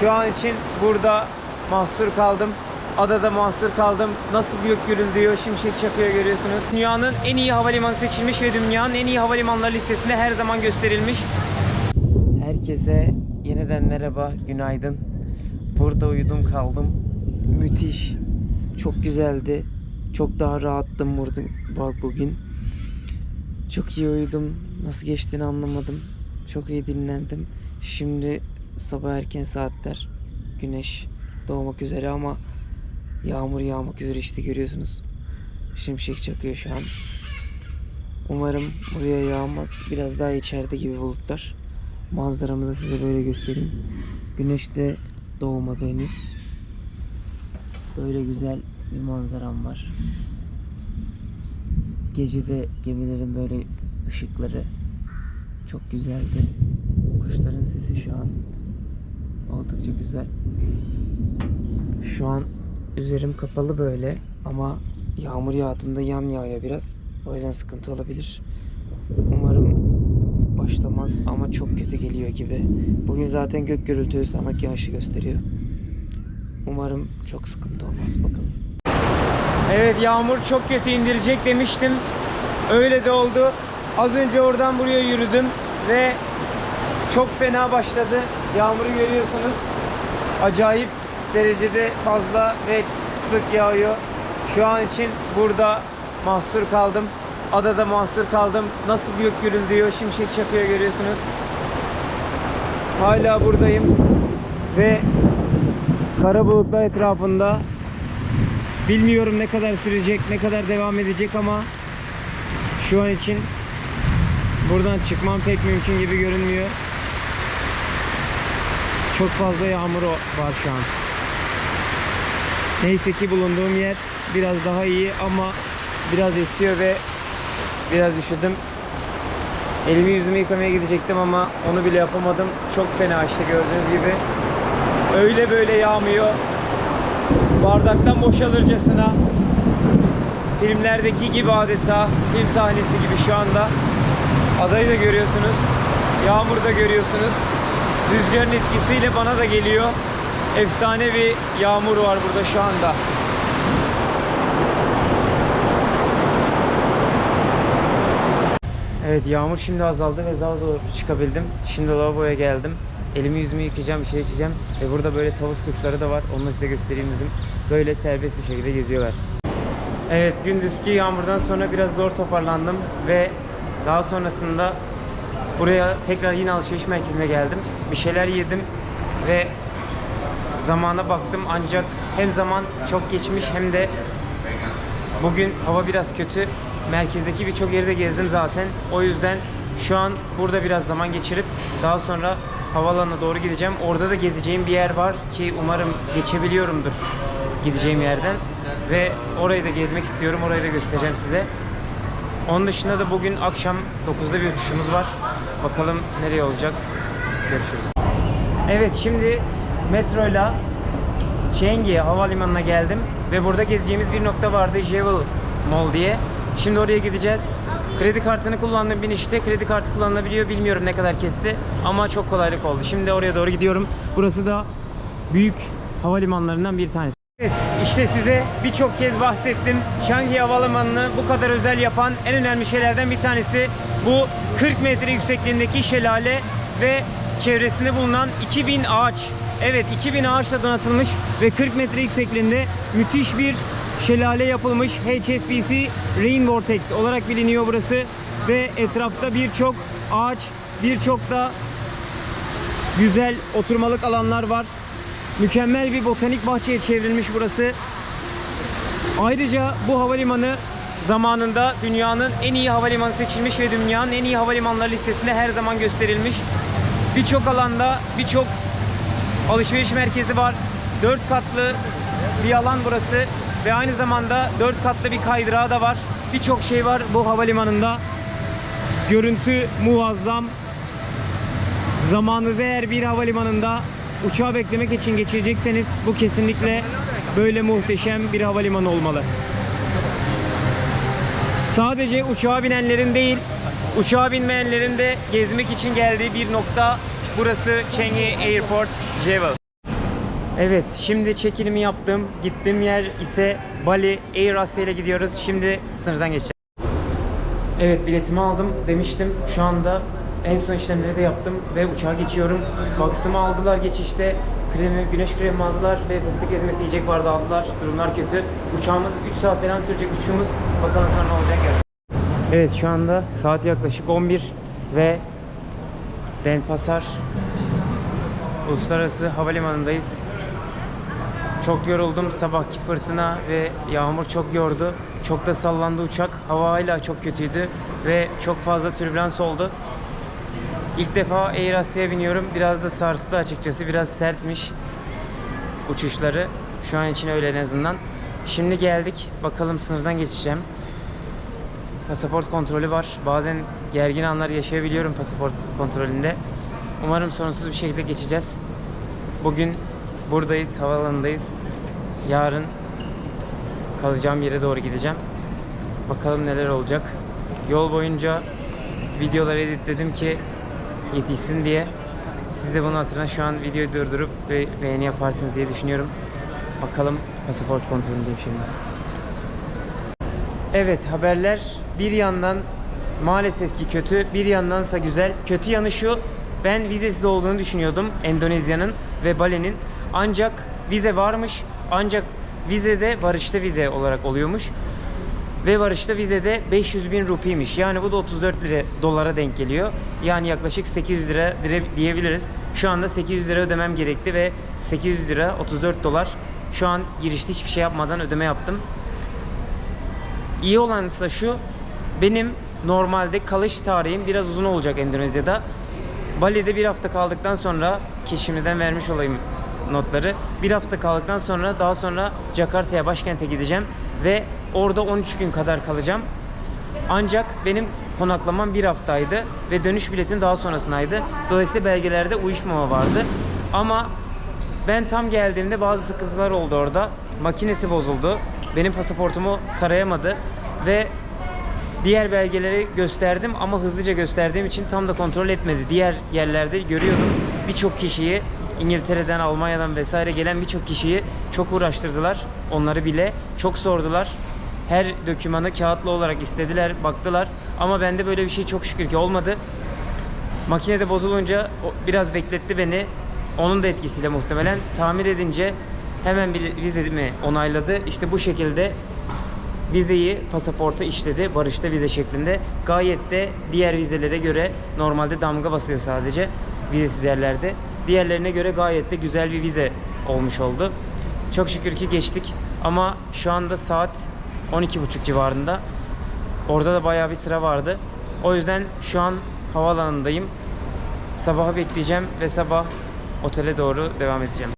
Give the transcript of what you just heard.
Şu an için burada mahsur kaldım. Adada mahsur kaldım. Nasıl gök gürültüyor, şimşek çakıyor görüyorsunuz. Dünyanın en iyi havalimanı seçilmiş ve dünyanın en iyi havalimanları listesinde her zaman gösterilmiş. Herkese yeniden merhaba, günaydın. Burada uyudum kaldım. Müthiş. Çok güzeldi. Çok daha rahattım burada bak bugün. Çok iyi uyudum. Nasıl geçtiğini anlamadım. Çok iyi dinlendim. Şimdi sabah erken saatler. Güneş doğmak üzere ama yağmur yağmak üzere işte görüyorsunuz. Şimşek çakıyor şu an. Umarım buraya yağmaz. Biraz daha içeride gibi bulutlar. Manzaramı size böyle göstereyim. Güneş de doğmadı henüz. Böyle güzel bir manzaram var. Gecede gemilerin böyle ışıkları çok güzeldi. Kuşların sesi şu an oldukça güzel. Şu an üzerim kapalı böyle ama yağmur yağdığında yan yağıyor biraz. O yüzden sıkıntı olabilir. Umarım başlamaz ama çok kötü geliyor gibi. Bugün zaten gök gürültüsü sanak yağışı gösteriyor. Umarım çok sıkıntı olmaz bakalım. Evet yağmur çok kötü indirecek demiştim. Öyle de oldu. Az önce oradan buraya yürüdüm ve çok fena başladı. Yağmuru görüyorsunuz. Acayip derecede fazla ve sık yağıyor. Şu an için burada mahsur kaldım. Adada mahsur kaldım. Nasıl gök gürültüyor, şimşek çakıyor görüyorsunuz. Hala buradayım ve kara bulutlar etrafında Bilmiyorum ne kadar sürecek, ne kadar devam edecek ama şu an için buradan çıkmam pek mümkün gibi görünmüyor. Çok fazla yağmur var şu an. Neyse ki bulunduğum yer biraz daha iyi ama biraz esiyor ve biraz üşüdüm. Elimi yüzümü yıkamaya gidecektim ama onu bile yapamadım. Çok fena işte gördüğünüz gibi. Öyle böyle yağmıyor bardaktan boşalırcasına filmlerdeki gibi adeta film sahnesi gibi şu anda adayı da görüyorsunuz yağmur da görüyorsunuz rüzgarın etkisiyle bana da geliyor efsane bir yağmur var burada şu anda Evet yağmur şimdi azaldı ve zar zor çıkabildim. Şimdi lavaboya geldim. Elimi yüzümü yıkayacağım, bir şey içeceğim. Ve burada böyle tavus kuşları da var. Onları size göstereyim dedim. Böyle serbest bir şekilde geziyorlar. Evet gündüzki yağmurdan sonra biraz zor toparlandım. Ve daha sonrasında buraya tekrar yine alışveriş merkezine geldim. Bir şeyler yedim ve zamana baktım ancak hem zaman çok geçmiş hem de Bugün hava biraz kötü. Merkezdeki birçok yeri de gezdim zaten. O yüzden şu an burada biraz zaman geçirip daha sonra havaalanına doğru gideceğim. Orada da gezeceğim bir yer var ki umarım geçebiliyorumdur gideceğim yerden. Ve orayı da gezmek istiyorum. Orayı da göstereceğim size. Onun dışında da bugün akşam 9'da bir uçuşumuz var. Bakalım nereye olacak. Görüşürüz. Evet şimdi metroyla Çengi Havalimanı'na geldim ve burada gezeceğimiz bir nokta vardı Jewel Mall diye. Şimdi oraya gideceğiz. Kredi kartını kullandığım binişte kredi kartı kullanılabiliyor. Bilmiyorum ne kadar kesti ama çok kolaylık oldu. Şimdi oraya doğru gidiyorum. Burası da büyük havalimanlarından bir tanesi. Evet işte size birçok kez bahsettim. Changi Havalimanı'nı bu kadar özel yapan en önemli şeylerden bir tanesi bu 40 metre yüksekliğindeki şelale ve çevresinde bulunan 2000 ağaç. Evet 2000 ağaçla donatılmış ve 40 metre yüksekliğinde müthiş bir şelale yapılmış. HSBC Rain Vortex olarak biliniyor burası ve etrafta birçok ağaç, birçok da güzel oturmalık alanlar var. Mükemmel bir botanik bahçeye çevrilmiş burası. Ayrıca bu havalimanı zamanında dünyanın en iyi havalimanı seçilmiş ve dünyanın en iyi havalimanları listesinde her zaman gösterilmiş. Birçok alanda birçok alışveriş merkezi var. 4 katlı bir alan burası ve aynı zamanda 4 katlı bir kaydırağı da var. Birçok şey var bu havalimanında. Görüntü muazzam. Zamanınızı eğer bir havalimanında uçağı beklemek için geçirecekseniz bu kesinlikle böyle muhteşem bir havalimanı olmalı. Sadece uçağa binenlerin değil, uçağa binmeyenlerin de gezmek için geldiği bir nokta burası Changi Airport, Jewel. Evet, şimdi çekilimi yaptım. Gittiğim yer ise Bali Air Asia ile gidiyoruz. Şimdi sınırdan geçeceğim. Evet, biletimi aldım demiştim. Şu anda en son işlemleri de yaptım ve uçağa geçiyorum. Baksımı aldılar geçişte. Kremi, güneş kremi aldılar ve fıstık ezmesi yiyecek vardı aldılar. Durumlar kötü. Uçağımız 3 saat falan sürecek uçuşumuz. Bakalım sonra ne olacak gerçekten. Evet, şu anda saat yaklaşık 11 ve Denpasar Uluslararası Havalimanı'ndayız. Çok yoruldum. Sabahki fırtına ve yağmur çok yordu. Çok da sallandı uçak. Hava hala çok kötüydü ve çok fazla türbülans oldu. İlk defa Air Asia'ya biniyorum. Biraz da sarstı açıkçası. Biraz sertmiş uçuşları. Şu an için öyle en azından. Şimdi geldik. Bakalım sınırdan geçeceğim. Pasaport kontrolü var. Bazen gergin anlar yaşayabiliyorum pasaport kontrolünde. Umarım sorunsuz bir şekilde geçeceğiz. Bugün buradayız, havaalanındayız. Yarın kalacağım yere doğru gideceğim. Bakalım neler olacak. Yol boyunca videoları editledim ki yetişsin diye. Siz de bunun hatırına şu an videoyu durdurup ve beğeni yaparsınız diye düşünüyorum. Bakalım pasaport kontrolündeyim şimdi. Evet haberler bir yandan maalesef ki kötü bir yandansa güzel. Kötü yanı şu ben vizesiz olduğunu düşünüyordum Endonezya'nın ve Bali'nin. Ancak vize varmış ancak vizede varışta vize olarak oluyormuş. Ve varışta vizede 500 bin rupiymiş. Yani bu da 34 lira dolara denk geliyor. Yani yaklaşık 800 lira diyebiliriz. Şu anda 800 lira ödemem gerekti ve 800 lira 34 dolar. Şu an girişte hiçbir şey yapmadan ödeme yaptım. İyi olan ise şu, benim normalde kalış tarihim biraz uzun olacak Endonezya'da. Bali'de bir hafta kaldıktan sonra, ki şimdiden vermiş olayım notları. Bir hafta kaldıktan sonra daha sonra Jakarta'ya başkente gideceğim ve orada 13 gün kadar kalacağım. Ancak benim konaklamam bir haftaydı ve dönüş biletim daha sonrasındaydı. Dolayısıyla belgelerde uyuşmama vardı. Ama ben tam geldiğimde bazı sıkıntılar oldu orada. Makinesi bozuldu. Benim pasaportumu tarayamadı ve diğer belgeleri gösterdim ama hızlıca gösterdiğim için tam da kontrol etmedi. Diğer yerlerde görüyordum birçok kişiyi İngiltere'den, Almanya'dan vesaire gelen birçok kişiyi çok uğraştırdılar. Onları bile çok sordular. Her dokümanı kağıtlı olarak istediler, baktılar. Ama bende böyle bir şey çok şükür ki olmadı. Makinede bozulunca biraz bekletti beni. Onun da etkisiyle muhtemelen tamir edince hemen vizemi onayladı. İşte bu şekilde vizeyi pasaporta işledi. Barış'ta vize şeklinde. Gayet de diğer vizelere göre normalde damga basılıyor sadece vizesiz yerlerde. Diğerlerine göre gayet de güzel bir vize olmuş oldu. Çok şükür ki geçtik ama şu anda saat 12.30 civarında. Orada da bayağı bir sıra vardı. O yüzden şu an havaalanındayım. Sabahı bekleyeceğim ve sabah otele doğru devam edeceğim.